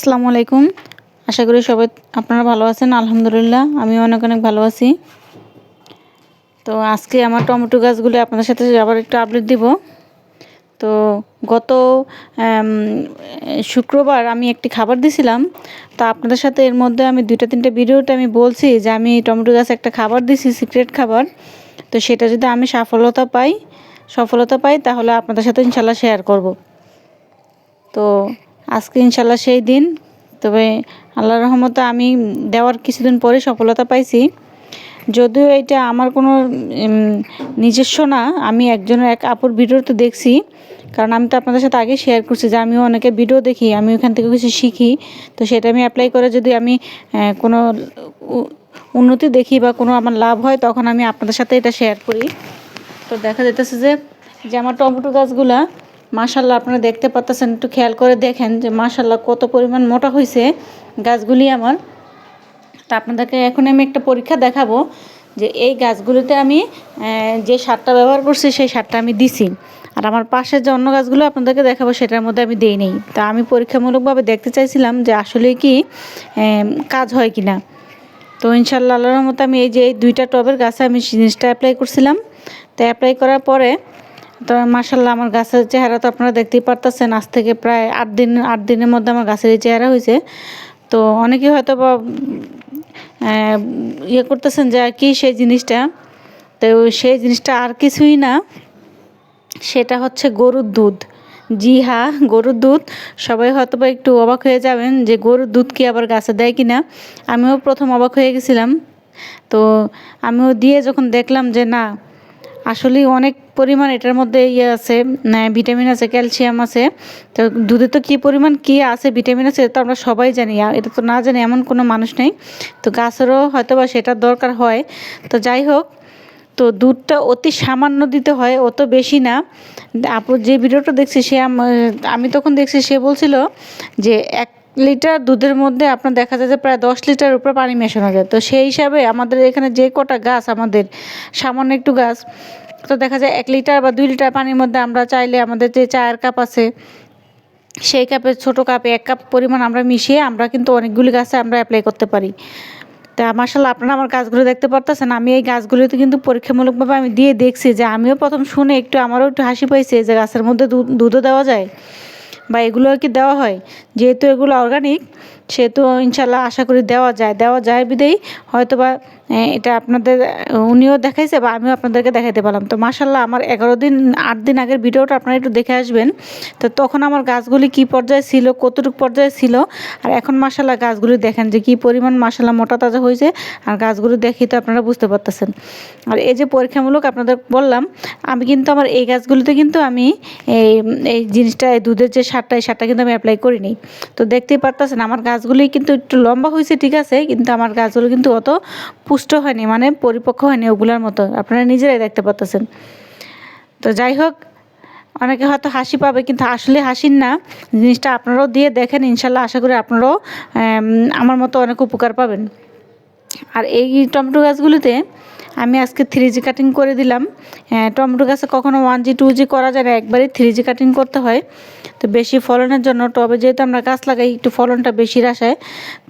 আসসালামু আলাইকুম। আশা করি সবাই আপনারা ভালো আছেন, আলহামদুলিল্লাহ। আমি অনেক অনেক ভালো আছি। তো আজকে আমার টমেটো গাছগুলো আপনাদের সাথে আবার একটু আপডেট দিব। তো গত শুক্রবার আমি একটি খাবার দিছিলাম। তো আপনাদের সাথে এর মধ্যে আমি দুইটা, তিনটা ভিডিওতে আমি বলছি যে আমি টমেটো গাছ একটা খাবার দিছি সিক্রেট খাবার। তো সেটা যদি আমি সফলতা পাই সফলতা পাই, তাহলে আপনাদের সাথে ইনশাল্লাহ শেয়ার করব। তো আজকে ইনশাল্লাহ সেই দিন। তবে আল্লাহর রহমতে আমি দেওয়ার কিছুদিন পরে সফলতা পাইছি। যদিও এটা আমার কোনো নিজস্ব না, আমি একজনের এক আপুর ভিডিওতে দেখছি। কারণ আমি তো আপনাদের সাথে আগে শেয়ার করছি যে আমিও অনেকে ভিডিও দেখি, আমি ওখান থেকে কিছু শিখি। তো সেটা আমি অ্যাপ্লাই করে যদি আমি কোনো উন্নতি দেখি বা কোনো আমার লাভ হয়, তখন আমি আপনাদের সাথে এটা শেয়ার করি। তো দেখা যাইতেছে যে যে আমার টমেটো গাছগুলা মাশাল্লাহ আপনারা দেখতে পাচ্ছেন একটু খেয়াল করে দেখেন যে মাশাল্লাহ কত পরিমাণ মোটা হয়েছে গাছগুলি আমার তা আপনাদেরকে এখন আমি একটা পরীক্ষা দেখাবো যে এই গাছগুলোতে আমি যে সারটা ব্যবহার করছি, সেই সারটা আমি দিছি। আর আমার পাশের যে অন্য গাছগুলো আপনাদেরকে দেখাবো, সেটার মধ্যে আমি দিই নেই। তা আমি পরীক্ষামূলকভাবে দেখতে চাইছিলাম যে আসলে কি কাজ হয় কি না তো ইনশাল্লাহ আল্লাহর মতো আমি এই যে এই দুইটা টবের গাছে আমি জিনিসটা অ্যাপ্লাই করছিলাম। তো অ্যাপ্লাই করার পরে তো মাসাল্লাহ আমার গাছের চেহারা তো আপনারা দেখতেই পারতেছেন, আজ থেকে প্রায় আট দিন, আট দিনের মধ্যে আমার গাছের চেহারা হয়েছে। তো অনেকে হয়তো বা ইয়ে করতেছেন যে কি সেই জিনিসটা? তো সেই জিনিসটা আর কিছুই না। সেটা হচ্ছে গরুর দুধ। জি হ্যাঁ গরুর দুধ। সবাই হয়তো বা একটু অবাক হয়ে যাবেন যে, গরুর দুধ কি আবার গাছে দেয় কি না আমিও প্রথম অবাক হয়ে গেছিলাম। তো আমিও দিয়ে যখন দেখলাম যে, না আসলেই অনেক পরিমাণ এটার মধ্যে ইয়ে আছে ভিটামিন আছে, ক্যালসিয়াম আছে। তো দুধে তো কী পরিমাণ কী আছে, ভিটামিন আছে, এটা তো আমরা সবাই জানি। এটা তো না জানি এমন কোনো মানুষ নেই। তো গাছেরও হয়তো বা সেটার দরকার হয়। তো যাই হোক, তো দুধটা অতি সামান্য দিতে হয়, অত বেশি না। আপু যে ভিডিওটা দেখছি, সে আমি তখন দেখছি, সে বলছিল যে এক লিটার দুধের মধ্যে আপনার দেখা যায় যে প্রায় দশ লিটার উপরে পানি মেশানো যায়। তো সেই হিসাবে আমাদের এখানে যে কটা গাছ আমাদের, সামান্য একটু গাছ, তো দেখা যায় এক লিটার বা দুই লিটার পানির মধ্যে আমরা চাইলে আমাদের যে চায়ের কাপ আছে, সেই কাপের ছোটো কাপে এক কাপ পরিমাণ আমরা মিশিয়ে আমরা কিন্তু অনেকগুলি গাছে আমরা অ্যাপ্লাই করতে পারি। তা মার্শাল্লাহ আপনারা আমার গাছগুলো দেখতে পারতেছেন, আমি এই গাছগুলোতে কিন্তু পরীক্ষামূলকভাবে আমি দিয়ে দেখছি যে আমিও প্রথম শুনে একটু আমারও একটু হাসি পাইছে যে গাছের মধ্যে দুধ, দুধও দেওয়া যায়। বা এগুলো আর কি দেওয়া হয়? যেহেতু এগুলো অর্গানিক সেহেতু ইনশাল্লাহ আশা করি দেওয়া যায়। দেওয়া যায় বিধেই হয়তো বা এটা আপনাদের, উনিও দেখাইছে বা আমিও আপনাদেরকে দেখাইতে পারলাম। তো মাসাল্লাহ আমার এগারো দিন, আট দিন আগের ভিডিওটা আপনারা একটু দেখে আসবেন। তো তখন আমার গাছগুলি কি পর্যায়ে ছিল, কতটুকু পর্যায়ে ছিল, আর এখন মাসাল্লাহ গাছগুলি দেখেন যে কি পরিমাণ মাসাল্লাহ মোটা তাজা হয়েছে, আর গাছগুলো দেখি তো আপনারা বুঝতে পারতেছেন। আর এই যে পরীক্ষামূলক আপনাদের বললাম, আমি কিন্তু আমার এই গাছগুলিতে কিন্তু আমি এই এই জিনিসটা, এই দুধের যে সারটা, এই সারটা কিন্তু আমি অ্যাপ্লাই করিনি। তো দেখতেই পারতেছেন, আমার গাছগুলি কিন্তু একটু লম্বা হয়েছে, ঠিক আছে, কিন্তু আমার গাছগুলো কিন্তু অত পুষ্ট হয়নি মানে পরিপক্ক হয়নি ওগুলোর মতো। আপনারা নিজেরাই দেখতে পারতেছেন। তো যাই হোক, অনেকে হয়তো হাসি পাবে, কিন্তু আসলে হাসির না। জিনিসটা আপনারাও দিয়ে দেখেন, ইনশাল্লাহ আশা করি আপনারাও আমার মতো অনেক উপকার পাবেন। আর এই টমেটো গাছগুলিতে আমি আজকে থ্রি জি কাটিং করে দিলাম। টমেটো গাছে কখনো ওয়ান জি টু জি করা যায় না, একবারই থ্রি জি কাটিং করতে হয়। তো বেশি ফলনের জন্য টবে যেহেতু আমরা গাছ লাগাই, একটু ফলনটা বেশি আসায়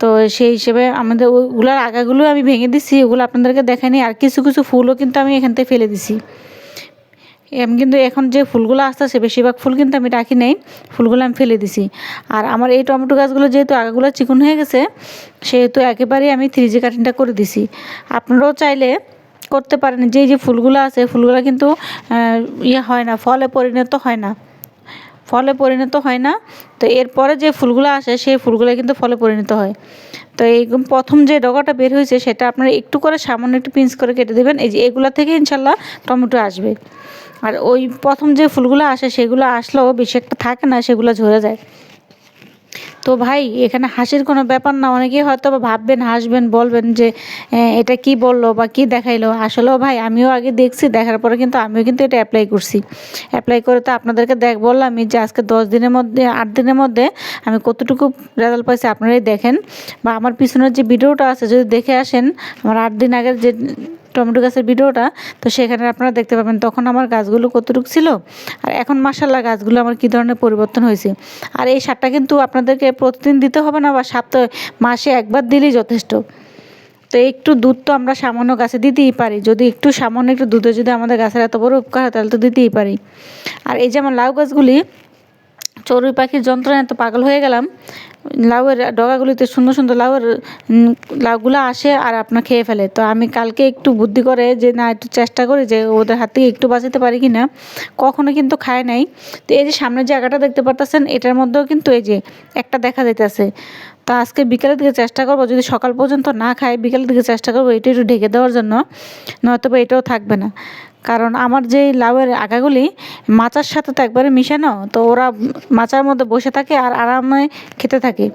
তো সেই হিসেবে আমাদের ওইগুলোর আগাগুলো আমি ভেঙে দিছি, ওগুলো আপনাদেরকে দেখাইনি, আর কিছু কিছু ফুলও কিন্তু আমি এখান থেকে ফেলে দিছি। আমি কিন্তু এখন যে ফুলগুলো আসতেছে বেশিরভাগ ফুল কিন্তু আমি রাখি নাই, ফুলগুলো আমি ফেলে দিছি। আর আমার এই টমেটো গাছগুলো যেহেতু আগাগুলো চিকন হয়ে গেছে, সেহেতু একেবারেই আমি থ্রি জি কাটিংটা করে দিছি। আপনারাও চাইলে করতে পারেন যে যে ফুলগুলো আছে, ফুলগুলো কিন্তু ইয়ে হয় না, ফলে পরিণত হয় না। ফলে পরিণত হয় না। তো এরপরে যে ফুলগুলো আসে, সেই ফুলগুলো কিন্তু ফলে পরিণত হয়। তো এই প্রথম যে ডগাটা বের হয়েছে, সেটা আপনারা একটু করে সামান্য একটু পিঞ্চ করে কেটে দেবেন। এই যে এগুলো থেকে ইনশাল্লাহ টমেটো আসবে। আর ওই প্রথম যে ফুলগুলো আসে, সেগুলো আসলেও বেশি একটা থাকে না, সেগুলো ঝরে যায়। তো ভাই, এখানে হাসির কোনো ব্যাপার না। অনেকেই হয়তো ভাববেন, হাসবেন, বলবেন যে এটা কি বলল বা কি দেখাইলো? আসলেও ভাই, আমিও আগে দেখছি, দেখার পরে কিন্তু আমিও কিন্তু এটা অ্যাপ্লাই করছি। অ্যাপ্লাই করে তো আপনাদেরকে দেখ, বললাম যে, আজকে দশ দিনের মধ্যে, আট দিনের মধ্যে আমি কতটুকু রেজাল্ট পাইছি আপনারাই দেখেন। বা আমার পিছনের যে ভিডিওটা আছে, যদি দেখে আসেন, আমার আট দিন আগের যে টমেটো গাছের ভিডিওটা, তো সেখানে আপনারা দেখতে পাবেন তখন আমার গাছগুলো কতটুকু ছিল। আর এখন মাসাল্লাহ গাছগুলো আমার কী ধরনের পরিবর্তন হয়েছে। আর এই সারটা কিন্তু আপনাদেরকে প্রতিদিন দিতে হবে না, বা সপ্তাহে, মাসে একবার দিলেই যথেষ্ট। তো একটু দুধ তো আমরা সামান্য গাছে দিতেই পারি। যদি একটু সামান্য একটু দুধে যদি আমাদের গাছের এত বড় উপকার হয়, তাহলে তো দিতেই পারি। আর এই যেমন লাউ গাছগুলি, চড়ুই পাখির যন্ত্রণায় তো পাগল হয়ে গেলাম লাউয়ের ডগাগুলিতে সুন্দর সুন্দর লাউয়ের লাউগুলো আসে আর আপনার খেয়ে ফেলে। তো আমি কালকে একটু বুদ্ধি করে যে, না, একটু চেষ্টা করি যে, ওদের হাত থেকে একটু বাঁচাতে পারি কি না। কখনো কিন্তু খায় নাই। তো এই যে সামনের জায়গাটা দেখতে পারতেছেন, এটার মধ্যেও কিন্তু এই যে একটা দেখা যাইতেছে। তো আজকে বিকেলের দিকে চেষ্টা করব, যদি সকাল পর্যন্ত না খাই বিকেলের দিকে চেষ্টা করব এটা একটু ঢেকে দেওয়ার জন্য। নয়তো বা এটাও থাকবে না। কারণ আমার যে লাউয়ের আগাগুলি মাচার সাথে তো একবারে মিশানো, তো ওরা মাচার মধ্যে বসে থাকে আর আরামে খেতে থাকে।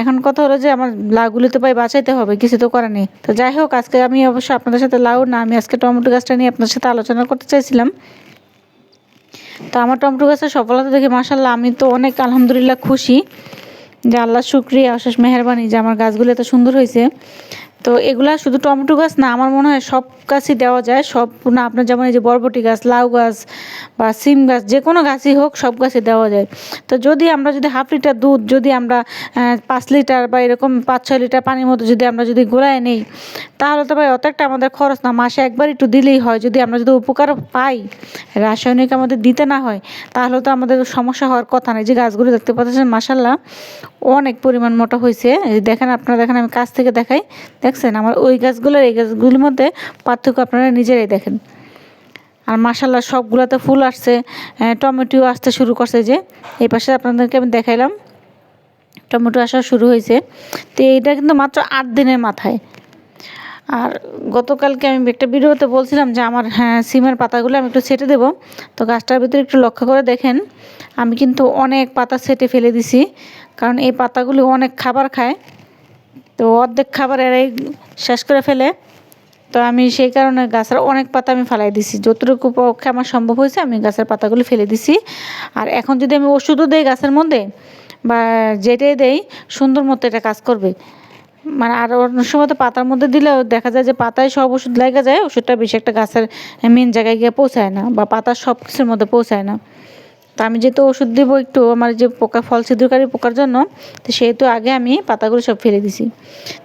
এখন কথা হলো যে আমার লাউগুলি তো ভাই বাঁচাইতে হবে, কিছু তো করার নেই। তো যাই হোক, আজকে আমি অবশ্য আপনাদের সাথে লাউ না, আমি আজকে টমেটো গাছটা নিয়ে আপনার সাথে আলোচনা করতে চাইছিলাম। তো আমার টমেটো গাছের সফলতা দেখে মাসাল্লাহ আমি তো অনেক আলহামদুলিল্লাহ খুশি যে আল্লাহ শুক্রিয়া, অশেষ মেহরবানি যে আমার গাছগুলো এত সুন্দর হয়েছে। তো এগুলা শুধু টমেটো গাছ না, আমার মনে হয় সব গাছই দেওয়া যায়। সব না, আপনার যেমন এই যে বরবটি গাছ, লাউ গাছ বা সিম গাছ, যে কোনো গাছই হোক সব গাছই দেওয়া যায়। তো যদি আমরা যদি হাফ লিটার দুধ যদি আমরা পাঁচ লিটার বা এরকম পাঁচ, ছয় লিটার পানির মতো যদি আমরা যদি গোলায় নেই, তাহলে তো ভাই অত একটা আমাদের খরচ না। মাসে একবার একটু দিলেই হয়। যদি আমরা যদি উপকার পাই, রাসায়নিক আমাদের দিতে না হয়, তাহলে তো আমাদের সমস্যা হওয়ার কথা নেই যে গাছগুলো দেখতে পাচ্ছেন মাসাল্লাহ অনেক পরিমাণ মোটা হয়েছে। দেখেন, আপনারা দেখেন, আমি কাছ থেকে দেখাই। দেখছেন, আমার ওই গাছগুলোর, এই গাছগুলির মধ্যে পার্থক্য আপনারা নিজেরাই দেখেন। আর মাসাল্লাহ সবগুলোতে ফুল আসছে আহ, টমেটোও আসতে শুরু করছে যে এই পাশে আপনাদেরকে আমি দেখাইলাম টমেটো আসা শুরু হয়েছে। তো এইটা কিন্তু মাত্র আট দিনের মাথায়। আর গতকালকে আমি একটা ভিডিওতে বলছিলাম যে আমার হ্যাঁ সিমের পাতাগুলো আমি একটু ছেটে দেবো। তো গাছটার ভিতরে একটু লক্ষ্য করে দেখেন আমি কিন্তু অনেক পাতা ছেটে ফেলে দিছি কারণ এই পাতাগুলো অনেক খাবার খায়। তো অর্ধেক খাবার এরাই শেষ করে ফেলে। তো আমি সেই কারণে গাছের অনেক পাতা আমি ফেলাই দিছি। যতটুকু পক্ষে আমার সম্ভব হয়েছে আমি গাছের পাতাগুলো ফেলে দিছি। আর এখন যদি আমি ওষুধও দেই গাছের মধ্যে বা যেটাই দেই, সুন্দর মতো এটা কাজ করবে। মানে আর অন্য সময় তো পাতার মধ্যে দিলেও দেখা যায় যে পাতায় সব ওষুধ লেগে যায়, ওষুধটা বেশি একটা গাছের মেন জায়গায় গিয়ে পৌঁছায় না বা পাতার সব কিছুর মধ্যে পৌঁছায় না। তো আমি যেহেতু ওষুধ দেবো একটু, আমার যে পোকা, ফল ছিদ্রকারী পোকার জন্য, তো সেহেতু আগে আমি পাতাগুলো সব ফেলে দিছি।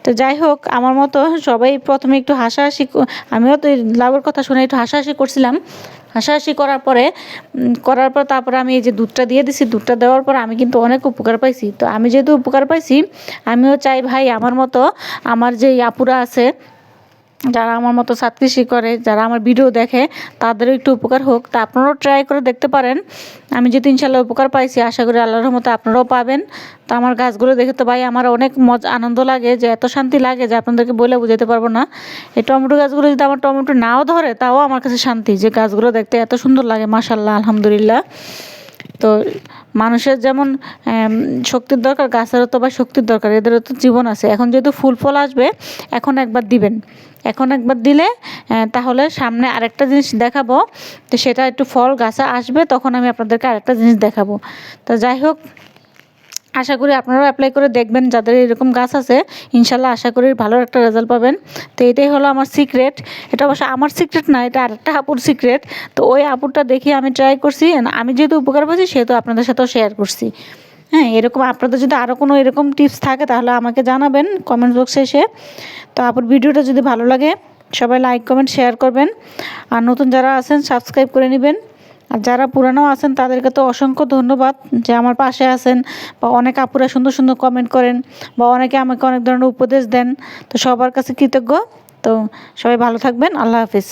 তো যাই হোক, আমার মতো সবাই প্রথমে একটু হাসাহাসি আমিও তো লাভের কথা শুনে একটু হাসাহাসি করছিলাম। হাসাহাসি করার পরে করার পর তারপরে আমি এই যে দুধটা দিয়ে দিছি, দুধটা দেওয়ার পর আমি কিন্তু অনেক উপকার পাইছি। তো আমি যেহেতু উপকার পাইছি, আমিও চাই ভাই আমার মতো, আমার যে আপুরা আছে যারা আমার মতো ছাত্রীশি করে, যারা আমার ভিডিও দেখে, তাদেরও একটু উপকার হোক। তা আপনারাও ট্রাই করে দেখতে পারেন। আমি যেহেতু ইনশাল্লাহ উপকার পাইছি, আশা করি আল্লাহর রহমতে আপনারাও পাবেন। তো আমার গাছগুলো দেখে তো ভাই আমার অনেক মজা আনন্দ লাগে, যে এত শান্তি লাগে যে আপনাদেরকে বলে বোঝাতে পারব না। এই টমেটো গাছগুলো যদি আমার টমেটো নাও ধরে, তাও আমার কাছে শান্তি। যে গাছগুলো দেখতে এত সুন্দর লাগে মাশাল্লাহ আলহামদুলিল্লাহ। তো মানুষের যেমন শক্তির দরকার, গাছেরও তো বা শক্তির দরকার, এদেরও তো জীবন আছে। এখন যেহেতু ফুল ফল আসবে, এখন একবার দিবেন। এখন একবার দিলে তাহলে সামনে আরেকটা জিনিস দেখাবো, তো সেটা একটু ফল, গাছে আসবে, তখন আমি আপনাদেরকে আরেকটা জিনিস দেখাবো। তো যাই হোক আশা করি আপনারাও অ্যাপ্লাই করে দেখবেন যাদের এরকম গাছ আছে। ইনশাল্লাহ আশা করি ভালো একটা রেজাল্ট পাবেন। তো এটাই হলো আমার সিক্রেট এটা অবশ্য আমার সিক্রেট না, এটা আরেকটা আপুর সিক্রেট তো ওই আপুরটা দেখে আমি ট্রাই করছি আমি যেহেতু উপকার পাচ্ছি, সেহেতু আপনাদের সাথেও শেয়ার করছি। হ্যাঁ এরকম আপনাদের যদি আরও কোনো এরকম টিপস থাকে, তাহলে আমাকে জানাবেন কমেন্ট বক্সে এসে। তো আপুর ভিডিওটা যদি ভালো লাগে, সবাই লাইক কমেন্ট শেয়ার করবেন। আর নতুন যারা আছেন সাবস্ক্রাইব করে নেবেন। আর যারা পুরানো আছেন, তাদেরকে তো অসংখ্য ধন্যবাদ যে আমার পাশে আছেন বা অনেক আপুরা সুন্দর সুন্দর কমেন্ট করেন বা অনেকে আমাকে অনেক ধরনের উপদেশ দেন। তো সবার কাছে কৃতজ্ঞ। তো সবাই ভালো থাকবেন। আল্লাহ হাফিজ।